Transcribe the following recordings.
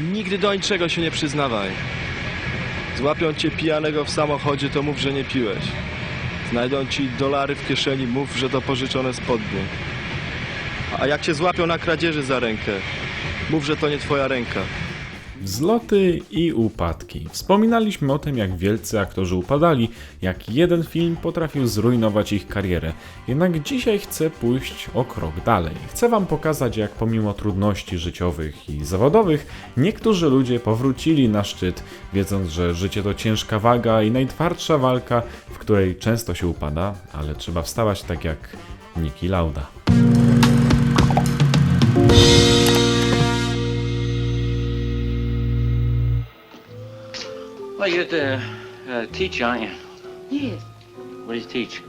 Nigdy do niczego się nie przyznawaj. Złapią cię pijanego w samochodzie, to mów, że nie piłeś. Znajdą ci dolary w kieszeni, mów, że to pożyczone spodnie. A jak cię złapią na kradzieży za rękę, mów, że to nie twoja ręka. Wzloty i upadki. Wspominaliśmy o tym, jak wielcy aktorzy upadali, jak jeden film potrafił zrujnować ich karierę. Jednak dzisiaj chcę pójść o krok dalej. Chcę Wam pokazać, jak pomimo trudności życiowych i zawodowych, niektórzy ludzie powrócili na szczyt, wiedząc, że życie to ciężka waga i najtwardsza walka, w której często się upada, ale trzeba wstawać tak jak Niki Lauda. Well, you're the uh, teacher, aren't you? Yes. What do you teach?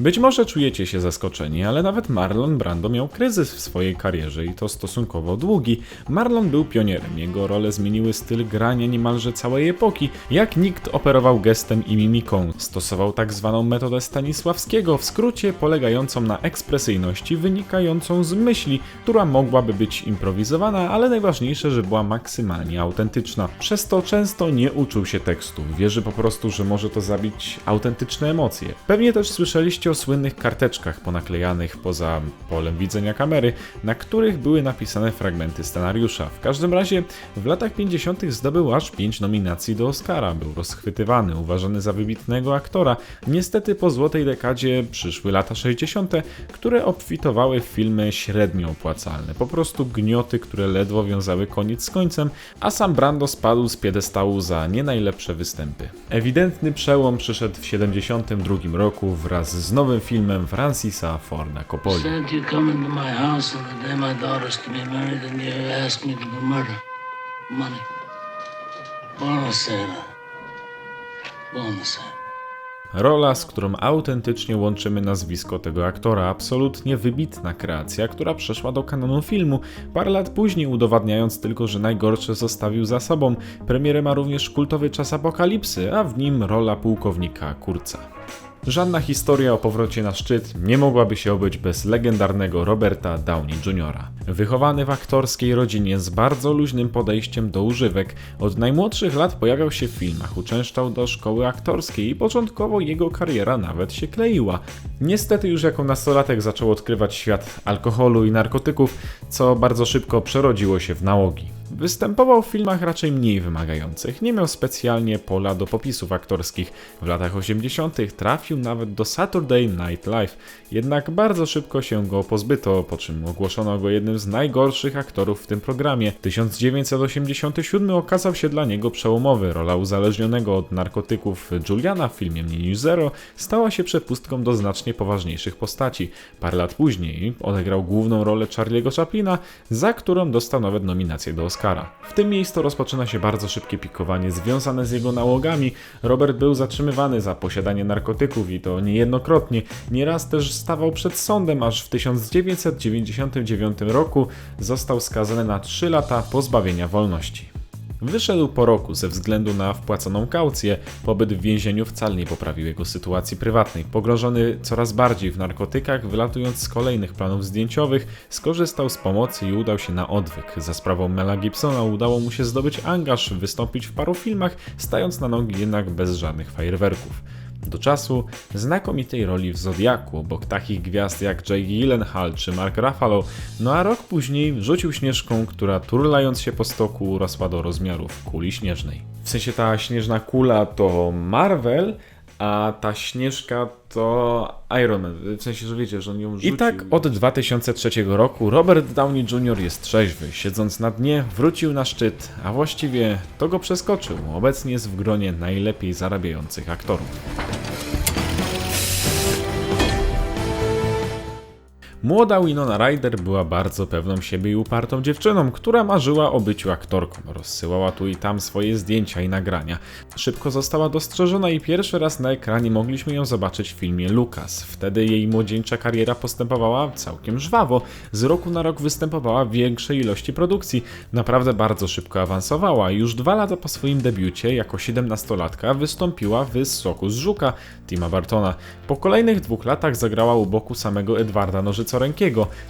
Być może czujecie się zaskoczeni, ale nawet Marlon Brando miał kryzys w swojej karierze i to stosunkowo długi. Marlon był pionierem, jego role zmieniły styl grania niemalże całej epoki. Jak nikt operował gestem i mimiką, stosował tak zwaną metodę Stanisławskiego, w skrócie polegającą na ekspresyjności wynikającą z myśli, która mogłaby być improwizowana, ale najważniejsze, że była maksymalnie autentyczna. Przez to często nie uczył się tekstu, wierzy po prostu, że może to zabić autentyczne emocje. Pewnie też słyszeliście o słynnych karteczkach ponaklejanych poza polem widzenia kamery, na których były napisane fragmenty scenariusza. W każdym razie w latach 50. zdobył aż 5 nominacji do Oscara, był rozchwytywany, uważany za wybitnego aktora. Niestety po złotej dekadzie przyszły lata 60., które obfitowały w filmy średnio opłacalne, po prostu gnioty, które ledwo wiązały koniec z końcem, a sam Brando spadł z piedestału za nie najlepsze występy. Ewidentny przełom przyszedł w 72 roku wraz z nowym filmem Francisa Forda Coppoli. Rola, z którą autentycznie łączymy nazwisko tego aktora, absolutnie wybitna kreacja, która przeszła do kanonu filmu, parę lat później udowadniając tylko, że najgorsze zostawił za sobą. Premierę ma również kultowy czas apokalipsy, a w nim rola pułkownika Kurca. Żadna historia o powrocie na szczyt nie mogłaby się obyć bez legendarnego Roberta Downey Jr. Wychowany w aktorskiej rodzinie z bardzo luźnym podejściem do używek, od najmłodszych lat pojawiał się w filmach, uczęszczał do szkoły aktorskiej i początkowo jego kariera nawet się kleiła. Niestety już jako nastolatek zaczął odkrywać świat alkoholu i narkotyków, co bardzo szybko przerodziło się w nałogi. Występował w filmach raczej mniej wymagających, nie miał specjalnie pola do popisów aktorskich. W latach 80. trafił nawet do Saturday Night Live, jednak bardzo szybko się go pozbyto, po czym ogłoszono go jednym z najgorszych aktorów w tym programie. 1987 okazał się dla niego przełomowy. Rola uzależnionego od narkotyków Juliana w filmie Mniej niż Zero stała się przepustką do znacznie poważniejszych postaci. Parę lat później odegrał główną rolę Charlie'ego Chaplina, za którą dostał nawet nominację do Oscara. W tym miejscu rozpoczyna się bardzo szybkie pikowanie związane z jego nałogami. Robert był zatrzymywany za posiadanie narkotyków i to niejednokrotnie. Nieraz też stawał przed sądem, aż w 1999 roku został skazany na 3 lata pozbawienia wolności. Wyszedł po roku ze względu na wpłaconą kaucję. Pobyt w więzieniu wcale nie poprawił jego sytuacji prywatnej. Pogrążony coraz bardziej w narkotykach, wylatując z kolejnych planów zdjęciowych, skorzystał z pomocy i udał się na odwyk. Za sprawą Mela Gibsona udało mu się zdobyć angaż, wystąpić w paru filmach, stając na nogi jednak bez żadnych fajerwerków. Do czasu znakomitej roli w Zodiaku, obok takich gwiazd jak Jake Gyllenhaal czy Mark Ruffalo, no a rok później rzucił śnieżką, która turlając się po stoku rosła do rozmiarów kuli śnieżnej. W sensie ta śnieżna kula to Marvel, a ta śnieżka to Iron Man. W sensie, że wiecie, że on ją rzucił. I tak od 2003 roku Robert Downey Jr. jest trzeźwy. Siedząc na dnie, wrócił na szczyt, a właściwie to go przeskoczył. Obecnie jest w gronie najlepiej zarabiających aktorów. Młoda Winona Ryder była bardzo pewną siebie i upartą dziewczyną, która marzyła o byciu aktorką. Rozsyłała tu i tam swoje zdjęcia i nagrania. Szybko została dostrzeżona i pierwszy raz na ekranie mogliśmy ją zobaczyć w filmie Lucas. Wtedy jej młodzieńcza kariera postępowała całkiem żwawo. Z roku na rok występowała w większej ilości produkcji. Naprawdę bardzo szybko awansowała. Już dwa lata po swoim debiucie jako 17-latka wystąpiła w Soku z Żuka Tima Bartona. Po kolejnych dwóch latach zagrała u boku samego Edwarda Nożyckiego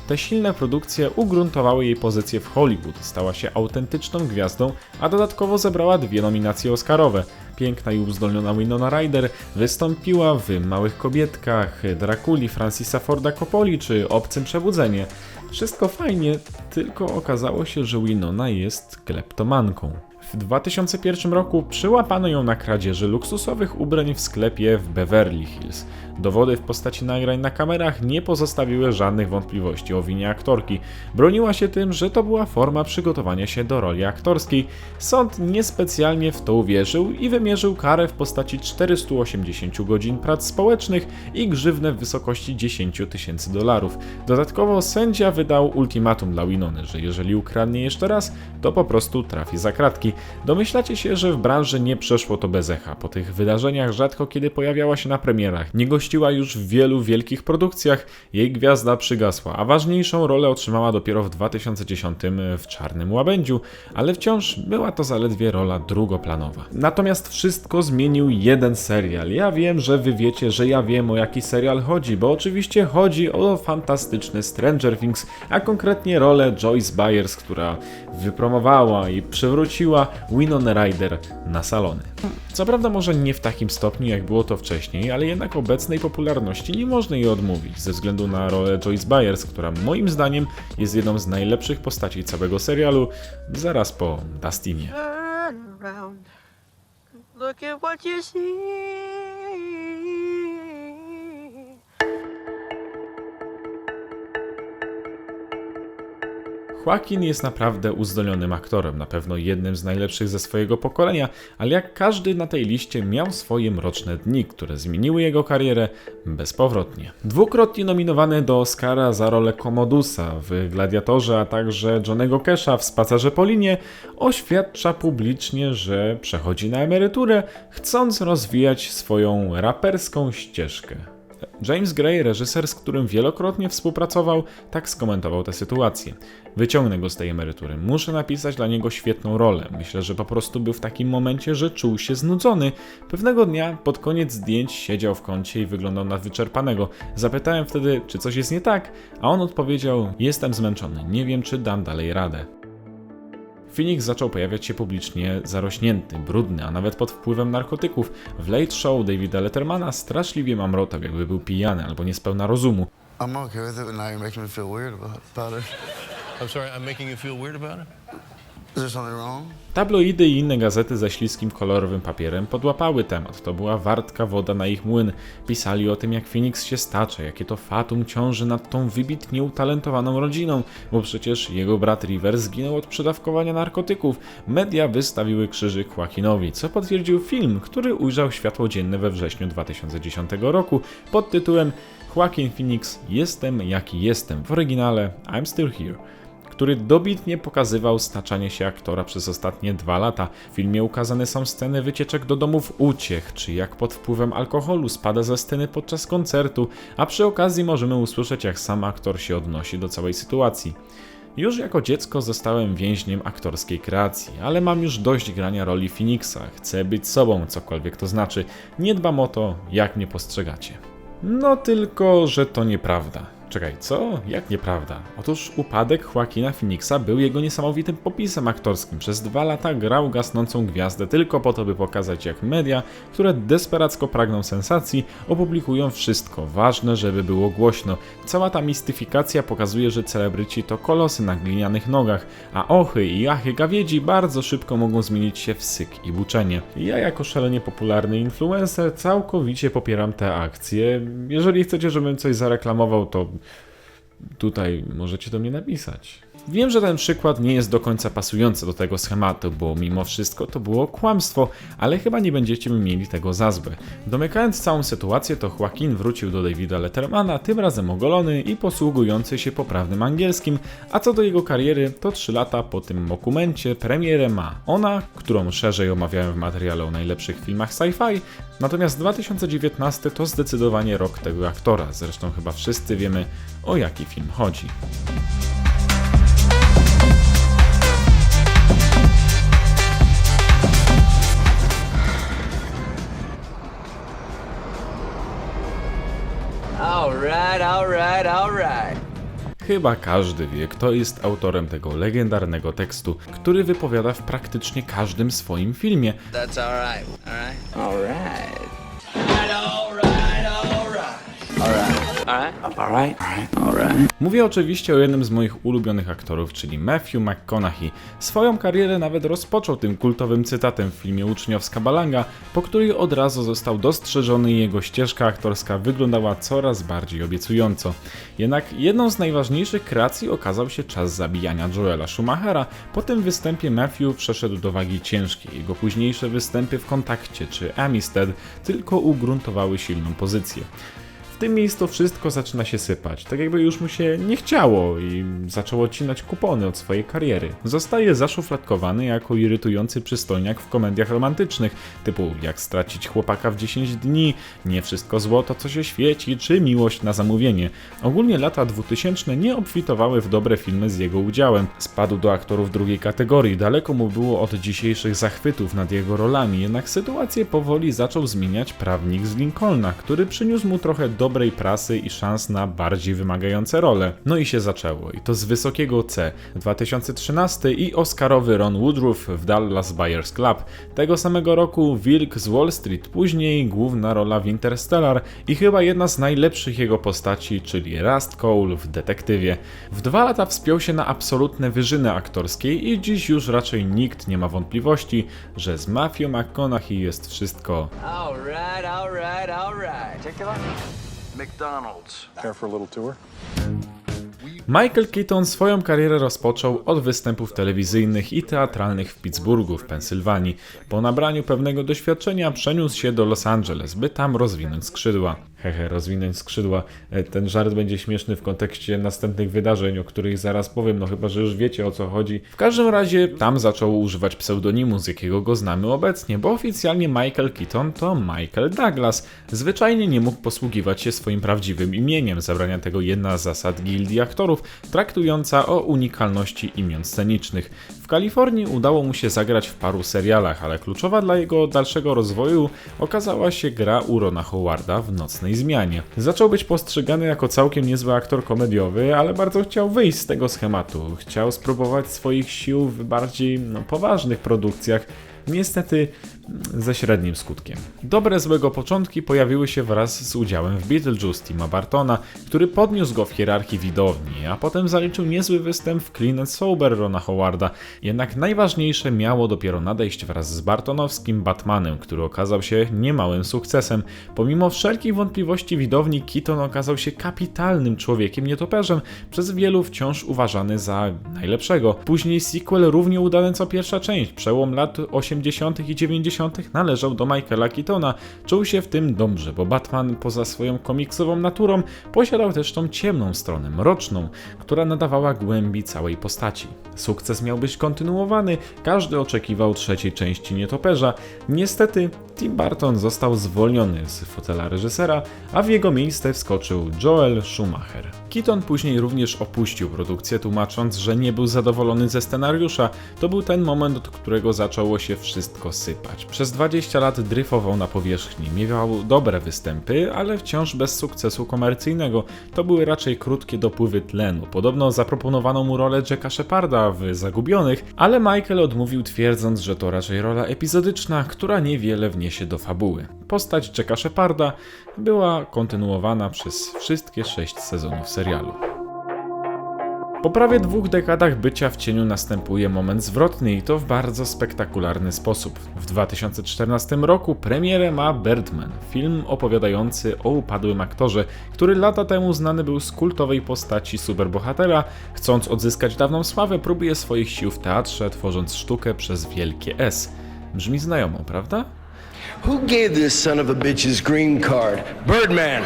Te silne produkcje ugruntowały jej pozycję w Hollywood, stała się autentyczną gwiazdą, a dodatkowo zebrała dwie nominacje Oscarowe. Piękna i uzdolniona Winona Ryder wystąpiła w Małych Kobietkach, Drakuli Francisa Forda Coppoli czy Obcym Przebudzenie. Wszystko fajnie, tylko okazało się, że Winona jest kleptomanką. W 2001 roku przyłapano ją na kradzieży luksusowych ubrań w sklepie w Beverly Hills. Dowody w postaci nagrań na kamerach nie pozostawiły żadnych wątpliwości o winie aktorki. Broniła się tym, że to była forma przygotowania się do roli aktorskiej. Sąd niespecjalnie w to uwierzył i wymierzył karę w postaci 480 godzin prac społecznych i grzywnę w wysokości 10 tysięcy dolarów. Dodatkowo sędzia wydał ultimatum dla Winony, że jeżeli ukradnie jeszcze raz, to po prostu trafi za kratki. Domyślacie się, że w branży nie przeszło to bez echa. Po tych wydarzeniach rzadko kiedy pojawiała się na premierach. Nie gościła już w wielu wielkich produkcjach, jej gwiazda przygasła, a ważniejszą rolę otrzymała dopiero w 2010 w Czarnym Łabędziu, ale wciąż była to zaledwie rola drugoplanowa. Natomiast wszystko zmienił jeden serial. Ja wiem, że wy wiecie, że ja wiem o jaki serial chodzi, bo oczywiście chodzi o fantastyczny Stranger Things, a konkretnie rolę Joyce Byers, która wypromowała i przywróciła Winona Ryder na salony. Co prawda może nie w takim stopniu jak było to wcześniej, ale jednak obecnej popularności nie można jej odmówić ze względu na rolę Joyce Byers, która moim zdaniem jest jedną z najlepszych postaci całego serialu, zaraz po Dustinie. Look at what you see. Joaquin jest naprawdę uzdolnionym aktorem, na pewno jednym z najlepszych ze swojego pokolenia, ale jak każdy na tej liście miał swoje mroczne dni, które zmieniły jego karierę bezpowrotnie. Dwukrotnie nominowany do Oscara za rolę Komodusa w Gladiatorze, a także Johnego Casha w Spacerze po linie, oświadcza publicznie, że przechodzi na emeryturę, chcąc rozwijać swoją raperską ścieżkę. James Gray, reżyser, z którym wielokrotnie współpracował, tak skomentował tę sytuację. Wyciągnę go z tej emerytury. Muszę napisać dla niego świetną rolę. Myślę, że po prostu był w takim momencie, że czuł się znudzony. Pewnego dnia, pod koniec zdjęć, siedział w kącie i wyglądał na wyczerpanego. Zapytałem wtedy, czy coś jest nie tak, a on odpowiedział: Jestem zmęczony, nie wiem, czy dam dalej radę. Phoenix zaczął pojawiać się publicznie zarośnięty, brudny, a nawet pod wpływem narkotyków. W Late Show Davida Lettermana straszliwie mamrotał, jakby był pijany albo niespełna rozumu. I'm okay with it, but now you're making me feel weird about, it. I'm sorry, I'm making you feel weird about it? Tabloidy i inne gazety ze śliskim kolorowym papierem podłapały temat. To była wartka woda na ich młyn. Pisali o tym, jak Phoenix się stacza, jakie to fatum ciąży nad tą wybitnie utalentowaną rodziną, bo przecież jego brat River zginął od przedawkowania narkotyków. Media wystawiły krzyżyk Joaquinowi, co potwierdził film, który ujrzał światło dzienne we wrześniu 2010 roku pod tytułem Joaquin Phoenix Jestem jaki jestem w oryginale I'm Still Here który dobitnie pokazywał staczanie się aktora przez ostatnie dwa lata. W filmie ukazane są sceny wycieczek do domów uciech, czy jak pod wpływem alkoholu spada ze sceny podczas koncertu, a przy okazji możemy usłyszeć jak sam aktor się odnosi do całej sytuacji. Już jako dziecko zostałem więźniem aktorskiej kreacji, ale mam już dość grania roli Phoenixa. Chcę być sobą, cokolwiek to znaczy. Nie dbam o to, jak mnie postrzegacie. No tylko, że to nieprawda. Czekaj, co? Jak nieprawda? Otóż upadek Joaquina Phoenixa był jego niesamowitym popisem aktorskim. Przez dwa lata grał gasnącą gwiazdę tylko po to, by pokazać jak media, które desperacko pragną sensacji, opublikują wszystko ważne, żeby było głośno. Cała ta mistyfikacja pokazuje, że celebryci to kolosy na glinianych nogach, a ochy i achy gawiedzi bardzo szybko mogą zmienić się w syk i buczenie. Ja jako szalenie popularny influencer całkowicie popieram te akcje. Jeżeli chcecie, żebym coś zareklamował, to tutaj możecie do mnie napisać. Wiem, że ten przykład nie jest do końca pasujący do tego schematu, bo mimo wszystko to było kłamstwo, ale chyba nie będziecie mi mieli tego za złe. Domykając całą sytuację, to Joaquin wrócił do Davida Lettermana, tym razem ogolony i posługujący się poprawnym angielskim, a co do jego kariery, to 3 lata po tym dokumencie premierę ma ona, którą szerzej omawiałem w materiale o najlepszych filmach sci-fi, natomiast 2019 to zdecydowanie rok tego aktora, zresztą chyba wszyscy wiemy o jaki film chodzi. All right, all right, all right. chyba każdy wie, kto jest autorem tego legendarnego tekstu, który wypowiada w praktycznie każdym swoim filmie. Mówię oczywiście o jednym z moich ulubionych aktorów, czyli Matthew McConaughey. Swoją karierę nawet rozpoczął tym kultowym cytatem w filmie Uczniowska Balanga, po której od razu został dostrzeżony i jego ścieżka aktorska wyglądała coraz bardziej obiecująco. Jednak jedną z najważniejszych kreacji okazał się czas zabijania Joela Schumachera. Po tym występie Matthew przeszedł do wagi ciężkiej. Jego późniejsze występy w Kontakcie czy Amistad tylko ugruntowały silną pozycję. Tym miejscu wszystko zaczyna się sypać, tak jakby już mu się nie chciało i zaczął odcinać kupony od swojej kariery. Zostaje zaszufladkowany jako irytujący przystojniak w komediach romantycznych, typu jak stracić chłopaka w 10 dni, nie wszystko złoto co się świeci, czy miłość na zamówienie. Ogólnie lata 2000 nie obfitowały w dobre filmy z jego udziałem. Spadł do aktorów drugiej kategorii, daleko mu było od dzisiejszych zachwytów nad jego rolami, jednak sytuację powoli zaczął zmieniać prawnik z Lincolna, który przyniósł mu trochę dobrej prasy i szans na bardziej wymagające role. No i się zaczęło, i to z wysokiego C. 2013 i Oscarowy Ron Woodruff w Dallas Buyers Club. Tego samego roku Wilk z Wall Street, później główna rola w Interstellar i chyba jedna z najlepszych jego postaci, czyli Rust Cole w Detektywie. W dwa lata wspiął się na absolutne wyżyny aktorskiej i dziś już raczej nikt nie ma wątpliwości, że z Matthew McConaughey jest wszystko All right, all right, all right. Check it out. McDonald's. Care for a little tour? Michael Keaton swoją karierę rozpoczął od występów telewizyjnych i teatralnych w Pittsburghu w Pensylwanii. Po nabraniu pewnego doświadczenia przeniósł się do Los Angeles, by tam rozwinąć skrzydła. Hehe, rozwinąć skrzydła. E, Ten żart będzie śmieszny w kontekście następnych wydarzeń, o których zaraz powiem, no chyba, że już wiecie o co chodzi. W każdym razie tam zaczął używać pseudonimu, z jakiego go znamy obecnie, bo oficjalnie Michael Keaton to Michael Douglas. Zwyczajnie nie mógł posługiwać się swoim prawdziwym imieniem, zabrania tego jedna z zasad gildii aktorów, traktująca o unikalności imion scenicznych. W Kalifornii udało mu się zagrać w paru serialach, ale kluczowa dla jego dalszego rozwoju okazała się gra Urona Howarda w Nocnej Zmianie. Zaczął być postrzegany jako całkiem niezły aktor komediowy, ale bardzo chciał wyjść z tego schematu. Chciał spróbować swoich sił w bardziej no, poważnych produkcjach, niestety ze średnim skutkiem. Dobre złego początki pojawiły się wraz z udziałem w Beetlejuice Tima Bartona, który podniósł go w hierarchii widowni, a potem zaliczył niezły występ w Clean and Sober Rona Howarda. Jednak najważniejsze miało dopiero nadejść wraz z Bartonowskim Batmanem, który okazał się niemałym sukcesem. Pomimo wszelkich wątpliwości widowni, Keaton okazał się kapitalnym człowiekiem nietoperzem, przez wielu wciąż uważany za najlepszego. Później sequel równie udany co pierwsza część, przełom lat 80. i 90. należał do Michaela Keatona. Czuł się w tym dobrze, bo Batman poza swoją komiksową naturą posiadał też tą ciemną stronę, mroczną, która nadawała głębi całej postaci. Sukces miał być kontynuowany, każdy oczekiwał trzeciej części Nietoperza. Niestety Tim Burton został zwolniony z fotela reżysera, a w jego miejsce wskoczył Joel Schumacher. Keaton później również opuścił produkcję, tłumacząc, że nie był zadowolony ze scenariusza. To był ten moment, od którego zaczęło się wszystko sypać. Przez 20 lat dryfował na powierzchni, miewał dobre występy, ale wciąż bez sukcesu komercyjnego. To były raczej krótkie dopływy tlenu. Podobno zaproponowano mu rolę Jacka Sheparda w Zagubionych, ale Michael odmówił twierdząc, że to raczej rola epizodyczna, która niewiele wniesie do fabuły. Postać Jacka Sheparda była kontynuowana przez wszystkie sześć sezonów serialu. Po prawie dwóch dekadach bycia w cieniu następuje moment zwrotny i to w bardzo spektakularny sposób. W 2014 roku premierę ma Birdman, film opowiadający o upadłym aktorze, który lata temu znany był z kultowej postaci superbohatera. Chcąc odzyskać dawną sławę, próbuje swoich sił w teatrze, tworząc sztukę przez wielkie S. Brzmi znajomo, prawda? Who gave this son of a bitch's green card? Birdman!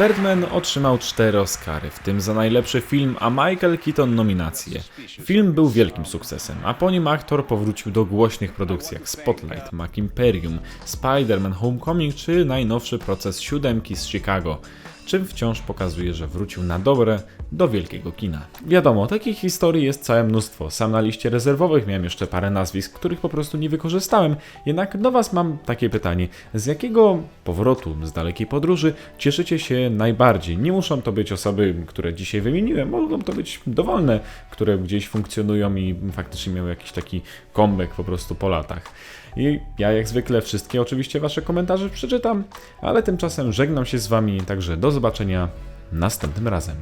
Birdman otrzymał cztery Oscary, w tym za najlepszy film, a Michael Keaton nominację. Film był wielkim sukcesem, a po nim aktor powrócił do głośnych produkcji jak Spotlight, Mac Imperium, Spider-Man Homecoming czy najnowszy proces siódemki z Chicago. Czym wciąż pokazuje, że wrócił na dobre do wielkiego kina. Wiadomo, takich historii jest całe mnóstwo. Sam na liście rezerwowych miałem jeszcze parę nazwisk, których po prostu nie wykorzystałem. Jednak do Was mam takie pytanie: z jakiego powrotu z dalekiej podróży cieszycie się najbardziej? Nie muszą to być osoby, które dzisiaj wymieniłem, mogą to być dowolne, które gdzieś funkcjonują i faktycznie miały jakiś taki comeback po prostu po latach. I ja jak zwykle wszystkie oczywiście Wasze komentarze przeczytam, ale tymczasem żegnam się z Wami, także do zobaczenia następnym razem.